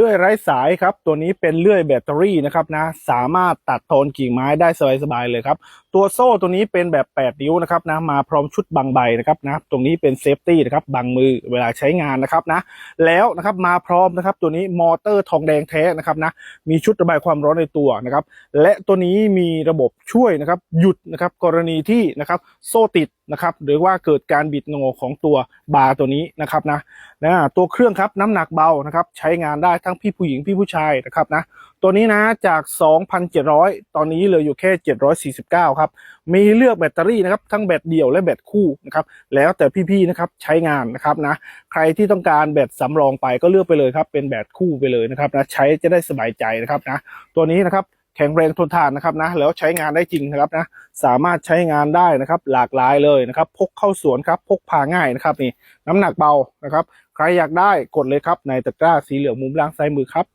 เลื่อยไร้สายครับ ตัวนี้เป็นเลื่อยแบตเตอรี่นะครับนะ สามารถตัดโทนกิ่งไม้ได้สบายๆเลยครับ ตัวโซ่ตัวนี้เป็นแบบ 8 นิ้วนะครับนะ มาพร้อมชุดบังใบนะครับนะ ตรงนี้เป็นเซฟตี้นะครับ บังมือเวลาใช้งานนะครับนะ แล้วนะครับมาพร้อมนะครับ ตัวนี้มอเตอร์ทองแดงแท้นะครับนะ มีชุดระบายความร้อนในตัวนะครับ และตัวนี้มีระบบช่วยนะครับ หยุดนะครับ กรณีที่นะครับโซ่ติด นะครับหรือว่าเกิดการบิดงอของตัวบาร์ตัวนี้นะครับนะนะตัวเครื่องครับน้ำหนักเบานะครับใช้งานได้ทั้งพี่ผู้หญิงพี่ผู้ชายนะครับนะตัวนี้นะจาก 2,700 ตอนนี้เหลืออยู่แค่ 749 ครับมีเลือกแบตเตอรี่นะครับทั้งแบตเดี่ยวและแบตคู่นะครับแล้วแต่พี่ๆนะครับใช้งานนะครับนะใครที่ต้องการแบตสำรองไปก็เลือกไปเลยครับเป็นแบตคู่ไปเลยนะครับนะใช้จะได้สบายใจนะครับนะตัวนี้นะครับ แข็งแรงทนทานนะครับนะแล้วใช้งานได้จริงนะครับนะสามารถใช้งานได้นะครับหลากหลายเลยนะครับ พกเข้าสวนครับพกพาง่ายนะครับนี่น้ำหนักเบานะครับ ใครอยากได้กดเลยครับในตะกร้าสีเหลืองมุมล่างซ้ายมือครับ